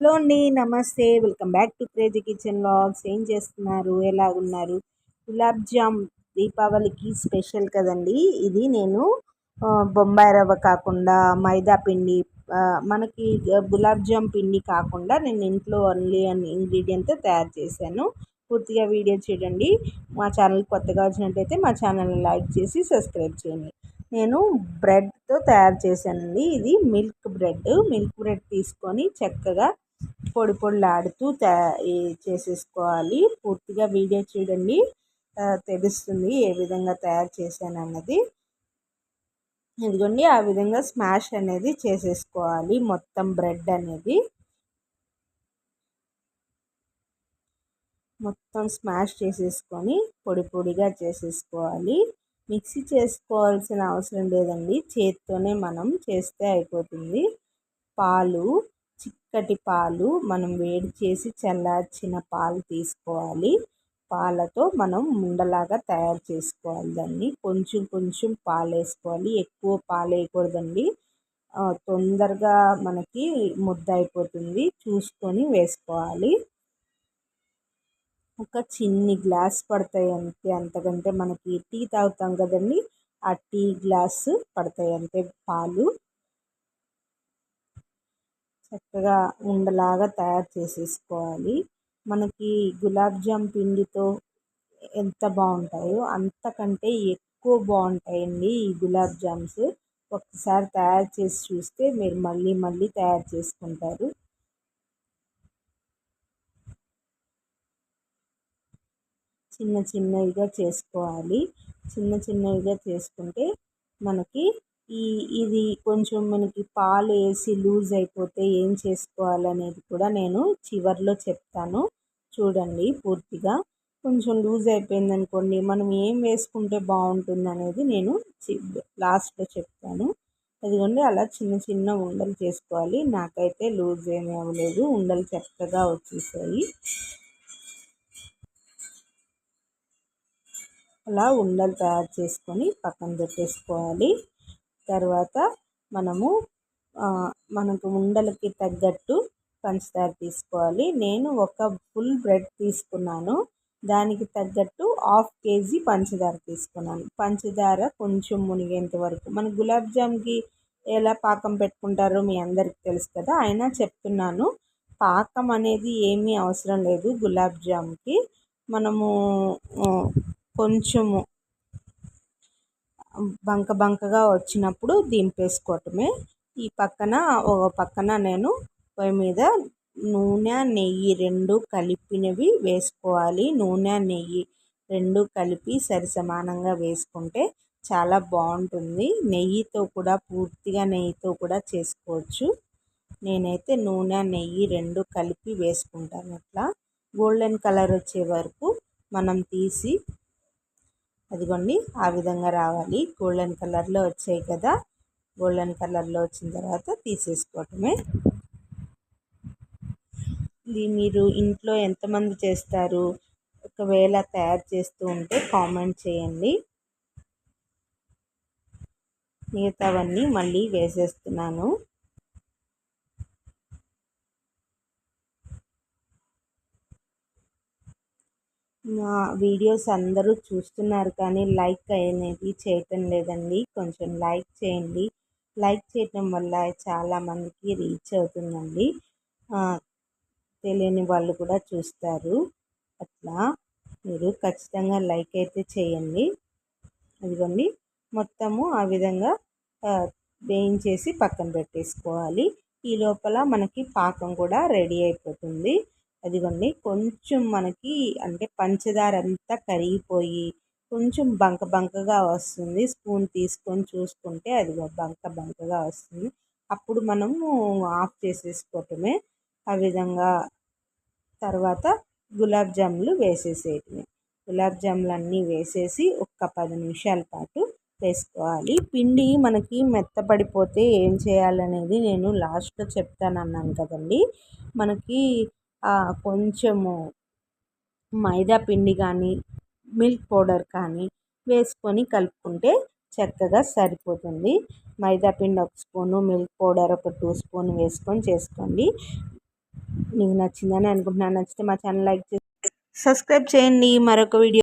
Hello అండి నమస్తే. Welcome back to crazy kitchen logs ఏం చేస్తున్నారు? ఎలా ఉన్నారు? గులాబ్ జామ్ దీపావళికి స్పెషల్ కదండి. ఇది నేను బొంబాయి రవ్వ కాకుండా మైదా పిండి మనకి గులాబ్ జామ్ పిండి కాకుండా నేను ఇంట్లో ఓన్లీ ఇంగ్రీడియంట్తో తయారు చేశాను. పూర్తిగా వీడియో చూడండి. మా ఛానల్ కొత్తగా వచ్చినట్టయితే మా ఛానల్ని లైక్ చేసి సబ్స్క్రైబ్ చేయండి. నేను బ్రెడ్తో తయారు చేశానండి. ఇది మిల్క్ బ్రెడ్ మిల్క్ బ్రెడ్ తీసుకొని చక్కగా పొడి పొడిలాడుతూ చేసేసుకోవాలి. పూర్తిగా వీడియో చూడండి. తెలుస్తుంది ఏ విధంగా తయారు చేశాను అన్నది ఇదిగోండి ఆ విధంగా స్మాష్ అనేది చేసేసుకోవాలి. మొత్తం బ్రెడ్ అనేది. మొత్తం స్మాష్ చేసేసుకొని పొడి పొడిగా చేసేసుకోవాలి. మిక్సీ చేసుకోవాల్సిన అవసరం లేదండి. చేత్తోనే మనం చేస్తే అయిపోతుంది. పాలు చిక్కటి పాలు మనం వేడి చేసి చల్లార్చిన పాలు తీసుకోవాలి. పాలతో మనం ముండలాగా తయారు చేసుకోవాలి. దాన్ని కొంచెం కొంచెం పాలు వేసుకోవాలి ఎక్కువ పాలు వేయకూడదండి తొందరగా మనకి ముద్ద అయిపోతుంది. చూసుకొని వేసుకోవాలి. ఒక చిన్ని గ్లాస్ పడతాయి అంతే. అంతకంటే మనకి టీ తాగుతాం కదండి. ఆ టీ గ్లాస్ పడతాయి అంతే పాలు. చక్కగా ఉండలాగా తయారు చేసేసుకోవాలి. మనకి గులాబ్ జామ్ పిండితో ఎంత బాగుంటాయో అంతకంటే ఎక్కువ బాగుంటాయండి ఈ గులాబ్ జామ్స్. ఒకసారి తయారు చేసి చూస్తే మీరు మళ్ళీ మళ్ళీ తయారు చేసుకుంటారు. చిన్న చిన్నవిగా చేసుకోవాలి. చిన్న చిన్నవిగా చేసుకుంటే మనకి ఈ ఇది కొంచెం మనకి పాలు వేసి లూజ్ అయిపోతే ఏం చేసుకోవాలనేది కూడా నేను చివరిలో చెప్తాను. చూడండి పూర్తిగా. కొంచెం లూజ్ అయిపోయింది అనుకోండి మనం ఏం వేసుకుంటే బాగుంటుంది అనేది నేను లాస్ట్లో చెప్తాను. అదిగోండి అలా చిన్న చిన్న ఉండలు చేసుకోవాలి. నాకైతే లూజ్ ఏమీ అవ్వలేదు. ఉండలు చక్కగా వచ్చేసాయి. అలా ఉండలు తయారు చేసుకొని పక్కన పెట్టేసుకోవాలి. తర్వాత మనము మనకు ఉండలకి తగ్గట్టు పంచదార తీసుకోవాలి. నేను ఒక ఫుల్ బ్రెడ్ తీసుకున్నాను. దానికి తగ్గట్టు హాఫ్ కేజీ పంచదార తీసుకున్నాను. పంచదార కొంచెం మునిగేంత వరకు. మన గులాబ్ జామ్కి ఎలా పాకం పెట్టుకుంటారో మీ అందరికి తెలుసు కదా. అయినా చెప్తున్నాను పాకం అనేది ఏమీ అవసరం లేదు గులాబ్ జామ్కి. మనము కొంచెము బంక బంకగా వచ్చినప్పుడు దింపేసుకోవటమే. ఈ పక్కన ఒక పక్కన నేను పొయ్యి మీద నూనె నెయ్యి రెండు కలిపినవి వేసుకోవాలి. నూనె నెయ్యి రెండు కలిపి సరి సమానంగా వేసుకుంటే చాలా బాగుంటుంది. నెయ్యితో కూడా పూర్తిగా నెయ్యితో కూడా చేసుకోవచ్చు. నేనైతే నూనె నెయ్యి రెండు కలిపి వేసుకుంటాను అట్లా. గోల్డెన్ కలర్ వచ్చే వరకు మనం తీసి అదిగోండి ఆ విధంగా రావాలి. గోల్డెన్ కలర్లో వచ్చాయి కదా. గోల్డెన్ కలర్లో వచ్చిన తర్వాత తీసేసుకోవటమే. ఇది మీరు ఇంట్లో ఎంతమంది చేస్తారు? ఒకవేళ తయారు చేస్తూ ఉంటే కామెంట్ చేయండి. మిగతావన్నీ మళ్ళీ వేసేస్తున్నాను. మా వీడియోస్ అందరూ చూస్తున్నారు కానీ లైక్ అనేది చేయటం లేదండి. కొంచెం లైక్ చేయండి. లైక్ చేయటం వల్ల చాలామందికి రీచ్ అవుతుందండి. తెలియని వాళ్ళు కూడా చూస్తారు. అట్లా మీరు ఖచ్చితంగా లైక్ అయితే చేయండి. అదిగోండి మొత్తము ఆ విధంగా వేయించేసి పక్కన పెట్టేసుకోవాలి. ఈ లోపల మనకి పాకం కూడా రెడీ అయిపోతుంది. అదిగోండి. కొంచెం మనకి అంటే పంచదార అంతా కరిగిపోయి కొంచెం బంక బంకగా వస్తుంది. స్పూన్ తీసుకొని చూసుకుంటే అది బంక బంకగా వస్తుంది. అప్పుడు మనము ఆఫ్ చేసేసుకోవటమే. ఆ విధంగా తర్వాత గులాబ్ జాములు వేసేసేయటమే గులాబ్ జాములు అన్నీ వేసేసి ఒక్క పది నిమిషాల పాటు వేసుకోవాలి. పిండి మనకి మెత్తపడిపోతే ఏం చేయాలనేది నేను లాస్ట్లో చెప్తాను అన్నాను కదండి. మనకి కొంచెము మైదా పిండి కానీ మిల్క్ పౌడర్ కానీ వేసుకొని కలుపుకుంటే చక్కగా సరిపోతుంది. మైదా పిండి ఒక స్పూను మిల్క్ పౌడర్ ఒక టూ స్పూన్ వేసుకొని చేసుకోండి. మీకు నచ్చిందని అనుకుంటున్నాను. నచ్చితే మా ఛానల్ లైక్ చేసి సబ్స్క్రైబ్ చేయండి. మరొక వీడియో